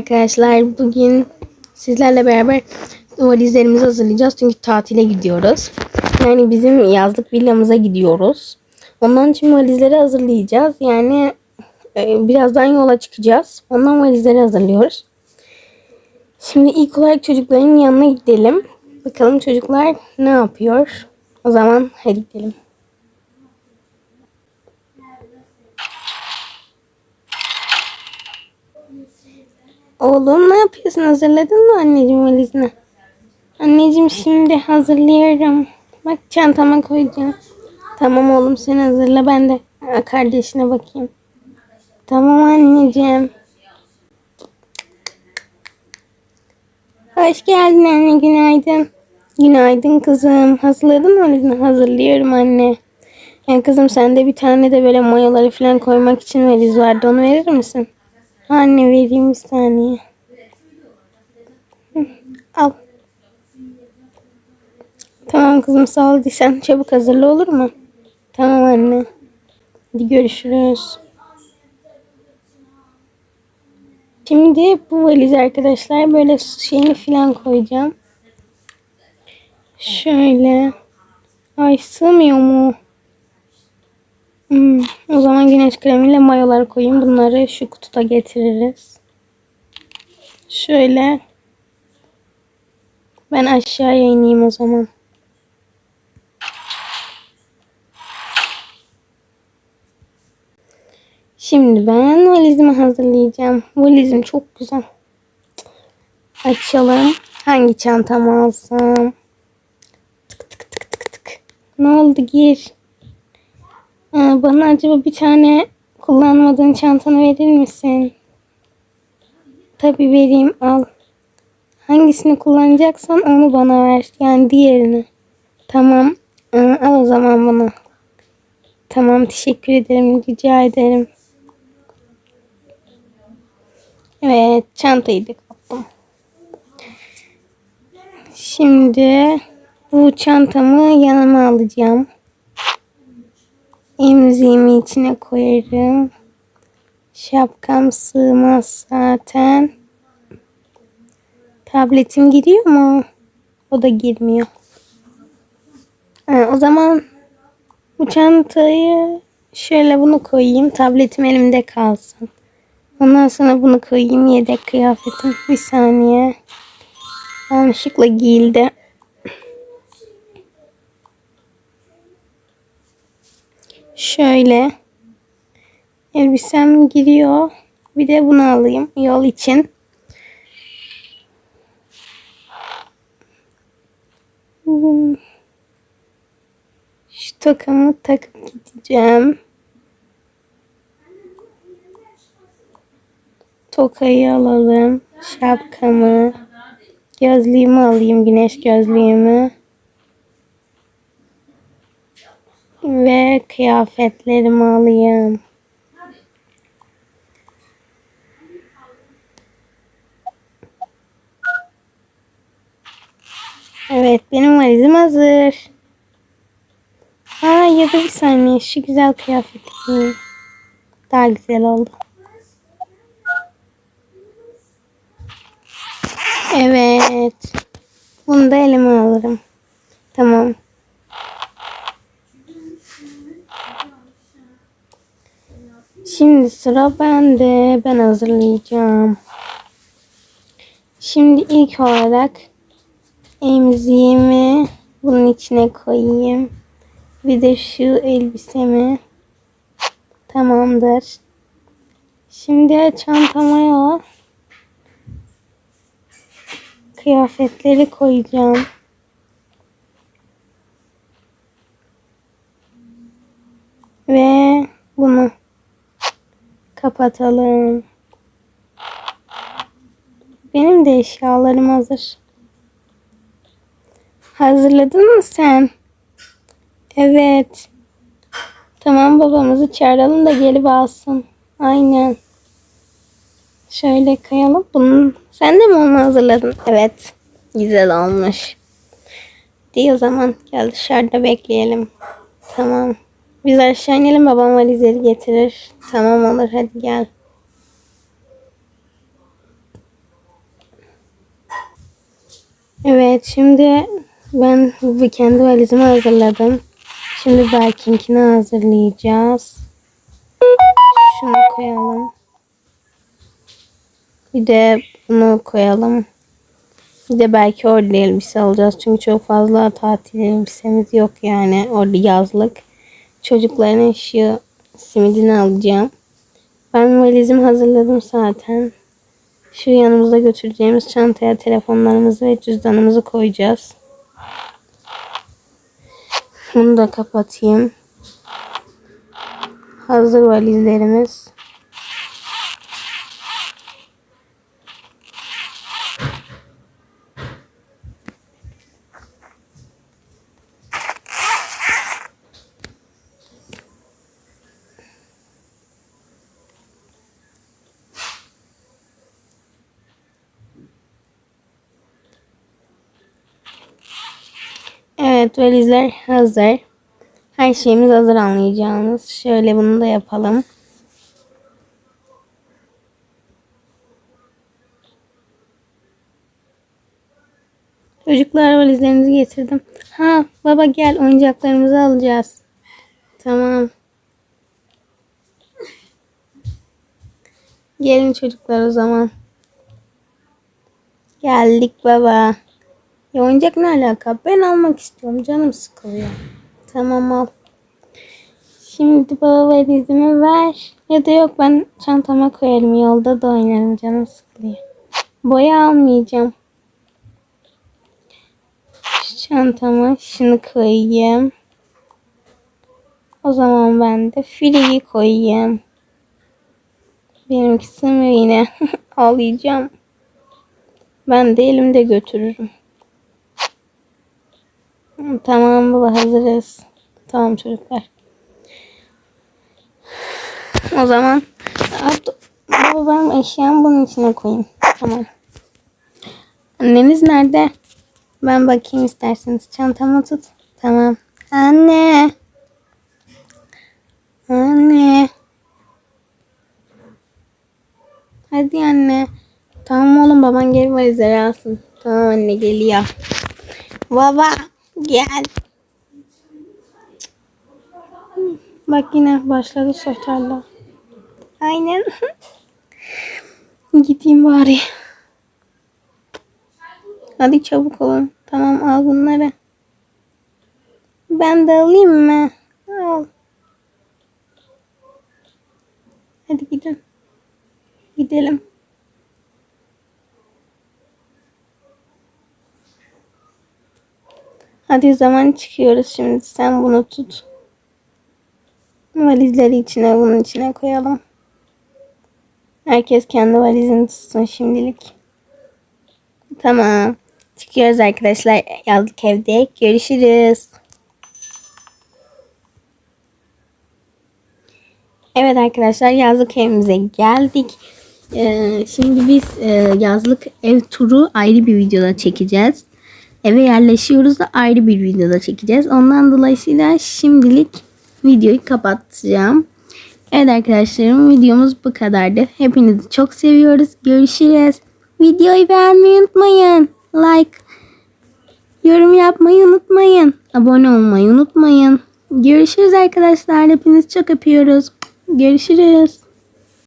arkadaşlar. Bugün sizlerle beraber valizlerimizi hazırlayacağız. Çünkü tatile gidiyoruz. Yani bizim yazlık villamıza gidiyoruz. Ondan için valizleri hazırlayacağız. Yani e, birazdan yola çıkacağız. Ondan valizleri hazırlıyoruz. Şimdi ilk olarak çocukların yanına gidelim. Bakalım çocuklar ne yapıyor. O zaman hadi gidelim. Oğlum ne yapıyorsun? Hazırladın mı anneciğim valizini? Anneciğim şimdi hazırlıyorum. Bak çantama koyacağım. Tamam oğlum sen hazırla ben de kardeşine bakayım. Tamam anneciğim. Hoş geldin anne günaydın. Günaydın kızım. Hazırladın mı valizini? Hazırlıyorum anne. Ya kızım sende bir tane de böyle mayaları falan koymak için valiz vardı. Onu verir misin? Anne vereyim bir saniye. Al. Tamam kızım sağ ol. Sen çabuk hazırla olur mu? Tamam anne. Hadi görüşürüz. Şimdi bu valiz arkadaşlar böyle şeyini falan koyacağım. Şöyle. Ay sığmıyor mu? Hmm, o zaman güneş kremiyle mayolar koyayım. Bunları şu kutuda getiririz. Şöyle. Ben aşağıya ineyim o zaman. Şimdi ben valizimi hazırlayacağım. Valizim çok güzel. Açalım. Hangi çantamı alsam? Tık tık tık tık tık. Ne oldu gir. Aa, bana acaba bir tane kullanmadığın çantanı verir misin? Tabii vereyim al. Hangisini kullanacaksan onu bana ver. Yani diğerini. Tamam. Aa, al o zaman bunu. Tamam teşekkür ederim. Rica ederim. Evet çantayı da kaptım. Şimdi bu çantamı yanıma alacağım. Emziğimi içine koyarım. Şapkam sığmaz zaten. Tabletim giriyor mu? O da girmiyor. Ha, o zaman bu çantayı şöyle bunu koyayım. Tabletim elimde kalsın. Ondan sonra bunu koyayım yedek kıyafetim. Bir saniye. Yanlışlıkla giyildi. Şöyle. Elbisem giriyor. Bir de bunu alayım yol için. Şu tokamı takıp gideceğim. Tokayı alalım. Şapkamı. Gözlüğümü alayım. Güneş gözlüğümü. Ve kıyafetlerimi alayım. Evet benim valizim hazır. Aa ya da bir saniye şu güzel kıyafeti giyeyim. Daha güzel oldu. Evet. Bunu da elime alırım. Tamam. Şimdi sıra bende. Ben hazırlayacağım. Şimdi ilk olarak emziğimi bunun içine koyayım. Bir de şu elbisemi. Tamamdır. Şimdi çantama kıyafetleri koyacağım. Ve bunu kapatalım. Benim de eşyalarım hazır. Hazırladın mı sen? Evet. Tamam babamızı çağıralım da gelip alsın. Aynen. Şöyle kayalım. Bunun sen de mi onu hazırladın? Evet. Güzel olmuş. Diye o zaman gel dışarıda bekleyelim. Tamam. Biz aşağı inelim babam valizleri getirir. Tamam olur hadi gel. Evet şimdi ben bu kendi valizimi hazırladım. Şimdi Berk'inkini hazırlayacağız. Şunu koyalım. Bir de bunu koyalım. Bir de belki orada elbise alacağız. Çünkü çok fazla tatil elbisemiz yok yani. Orada yazlık. Çocukların şu simidini alacağım. Ben valizimi hazırladım zaten. Şu yanımızda götüreceğimiz çantaya telefonlarımızı ve cüzdanımızı koyacağız. Bunu da kapatayım. Hazır valizlerimiz. Evet valizler hazır. Her şeyimiz hazır anlayacağınız. Şöyle bunu da yapalım. Çocuklar valizlerinizi getirdim. Ha baba gel oyuncaklarımızı alacağız. Tamam. Gelin çocuklar o zaman. Geldik baba. Ya oyuncak ne alaka? Ben almak istiyorum. Canım sıkılıyor. Tamam al. Şimdi baba valizimi ver. Ya da yok ben çantama koyarım. Yolda da oynarım. Canım sıkılıyor. Boya almayacağım. Şu çantama şunu koyayım. O zaman ben de fileyi koyayım. Benimkisi mi yine? Ağlayacağım. Ben de elimde götürürüm. Tamam baba hazırız. Tamam çocuklar. O zaman baba ben eşyamı bunun içine koyayım. Tamam. Anneniz nerede? Ben bakayım isterseniz. Çantamı tut. Tamam. Anne. Anne. Hadi anne. Tamam oğlum baban geri valizleri alsın. Tamam anne geliyor. Baba gel. Bak yine başladı sohtarla. Aynen. Gideyim bari. Hadi çabuk olun. Tamam al bunları. Ben de alayım mı? Al. Hadi gidin. Gidelim. Hadi zaman çıkıyoruz şimdi. Sen bunu tut. Valizleri içine bunun içine koyalım. Herkes kendi valizini tutsun şimdilik. Tamam. Çıkıyoruz arkadaşlar. Yazlık evde. Görüşürüz. Evet arkadaşlar yazlık evimize geldik. Ee, şimdi biz e, yazlık ev turu ayrı bir videoda çekeceğiz. Eve yerleşiyoruz da ayrı bir videoda çekeceğiz. Ondan dolayısıyla şimdilik videoyu kapatacağım. Evet arkadaşlarım videomuz bu kadardı. Hepinizi çok seviyoruz. Görüşürüz. Videoyu beğenmeyi unutmayın. Like, yorum yapmayı unutmayın. Abone olmayı unutmayın. Görüşürüz arkadaşlar. Hepinizi çok öpüyoruz. Görüşürüz.